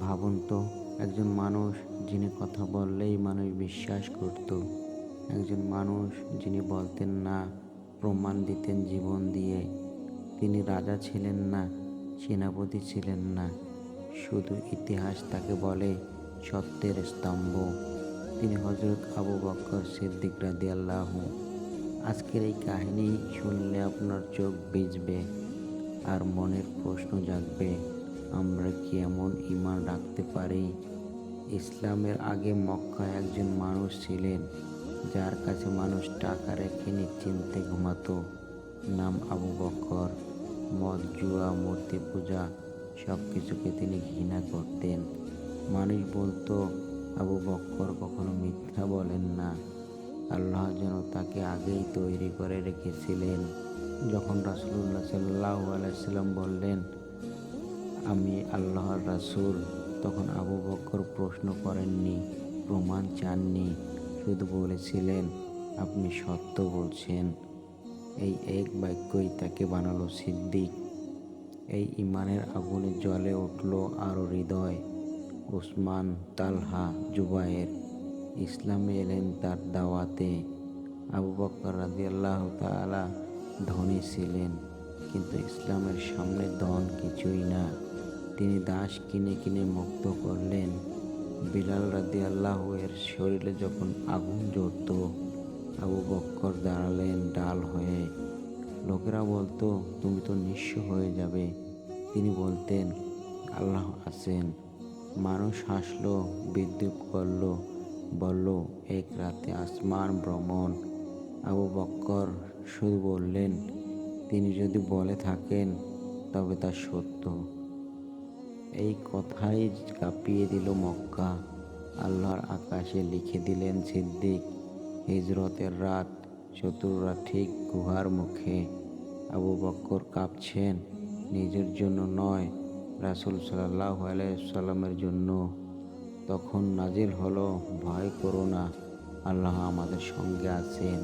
ভাবুন তো, একজন মানুষ যিনি কথা বললেই মানুষ বিশ্বাস করত, একজন মানুষ যিনি বলতেন না, প্রমাণ দিতেন জীবন দিয়ে, তিনি রাজা ছিলেন না, সেনাপতি ছিলেন না, শুধু ইতিহাস তাকে বলে সত্যের স্তম্ভ। তিনি হজরত আবু বক্কর সিদ্দিক রাদি আল্লাহ আজকের এই কাহিনী শুনলে আপনার চোখ ভিজবে আর মনের প্রশ্ন জাগবে। আমরা কি এমন ইমান রাখতে পারি? ইসলামের আগে মক্কায় একজন মানুষ ছিলেন, যার কাছে মানুষ টাকা রেখে নিশ্চিন্তে ঘুমাতো। নাম আবু বক্কর মদ, জুয়া, মূর্তি পূজা সব কিছুকে তিনি ঘৃণা করতেন। মানুষ বলতো, আবু বক্কর কখনো মিথ্যা বলেন না। আল্লাহ যেন তাকে আগেই তৈরি করে রেখেছিলেন। যখন রাসুল্লাহ সাল্লাহ আলাইসাল্লাম বললেন আমি আল্লাহর রাসুল। তখন আবু বক্কর প্রশ্ন করেননি, প্রমাণ চাননি, শুধু বলেছিলেন, আপনি সত্য বলছেন। এই এক বাক্যই তাকে বানালো সিদ্দিক। এই ইমানের আগুনে জ্বলে উঠল আরও হৃদয়। ওসমান তালহা জুবায়ের ইসলামে এলেন তার দাওয়াতে। আবু বক্কর রাদিয়াল্লাহ তাআলা ধনী ছিলেন, কিন্তু ইসলামের সামনে ধন কিছুই না। তিনি দাস কিনে কিনে মুক্ত করলেন। বিলাল রাদি আল্লাহ এর শরীরে যখন আগুন জ্বলত, আবু বক্কর দাঁড়ালেন ডাল হয়ে। লোকেরা বলতো, তুমি তো নিঃস্ব হয়ে যাবে। তিনি বলতেন, আল্লাহ আছেন। মানুষ হাসলো বিদ্যুৎ করল, বলল, এক রাতে আসমান ভ্রমণ। আবু বক্কর শুধু বললেন, তিনি যদি বলে থাকেন, তবে তা সত্য। এই কথাই কাঁপিয়ে দিল মক্কা। আল্লাহর আকাশে লিখে দিলেন সিদ্দিক, হিজরতের রাত শত্রুরা ঠিক গুহার মুখে। আবু বক্কর কাঁপছেন, নিজের জন্য নয়, রাসুল সাল্লাহ সাল্লামের জন্য। তখন নাজিল হলো, ভয় করো না, আল্লাহ আমাদের সঙ্গে আছেন।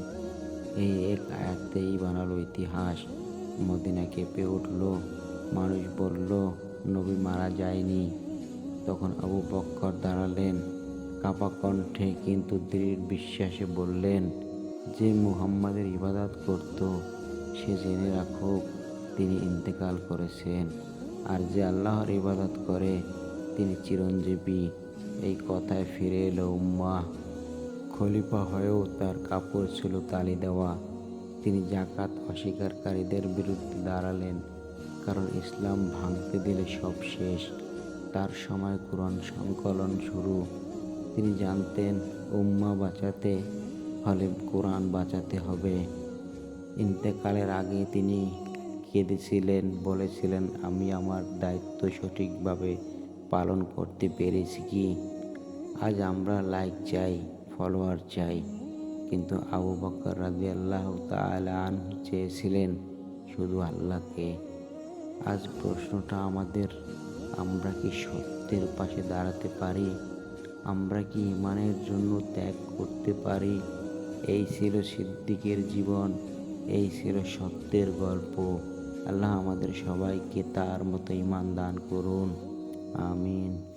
এই এক আয়াতেই বানালো ইতিহাস। মদিনা কেঁপে উঠল, মানুষ বলল নবী মারা যায়নি। তখন আবু বক্কর দাঁড়ালেন কাপা কণ্ঠে কিন্তু দৃঢ় বিশ্বাসে বললেন, যে মুহাম্মাদের ইবাদত করত, সে জেনে রাখুক, তিনি ইন্তেকাল করেছেন। আর যে আল্লাহর ইবাদত করে, তিনি চিরঞ্জীবী। এই কথায় ফিরে এলো উম্মা। খলিফা হয়েও তার কাপড় ছিল তালি দেওয়া। তিনি জাকাত অস্বীকারীদের বিরুদ্ধে দাঁড়ালেন। কারণ ইসলাম ভাঙতে দিলে সব শেষ। তার সময় কোরআন সংকলন শুরু। তিনি জানতেন, উম্মা বাঁচাতে হলে কোরআন বাঁচাতে হবে। ইন্তেকালের আগে তিনি কেঁদেছিলেন, বলেছিলেন, আমি আমার দায়িত্ব সঠিকভাবে পালন করতে পেরেছি কি? আজ আমরা লাইক চাই ফলোয়ার চাই। কিন্তু আবু বকর রাজি আল্লাহ তালান চেয়েছিলেন, শুধু আল্লাহকে আজ প্রশ্নটা আমাদের, আমরা কি সত্যের পাশে দাঁড়াতে পারি? আমরা কি ইমানের জন্য ত্যাগ করতে পারি? এই ছিল সিদ্দিকের জীবন, এই ছিল সত্যের গল্প। আল্লাহ আমাদের সবাইকে তার মতো ইমান দান করুন। আমিন।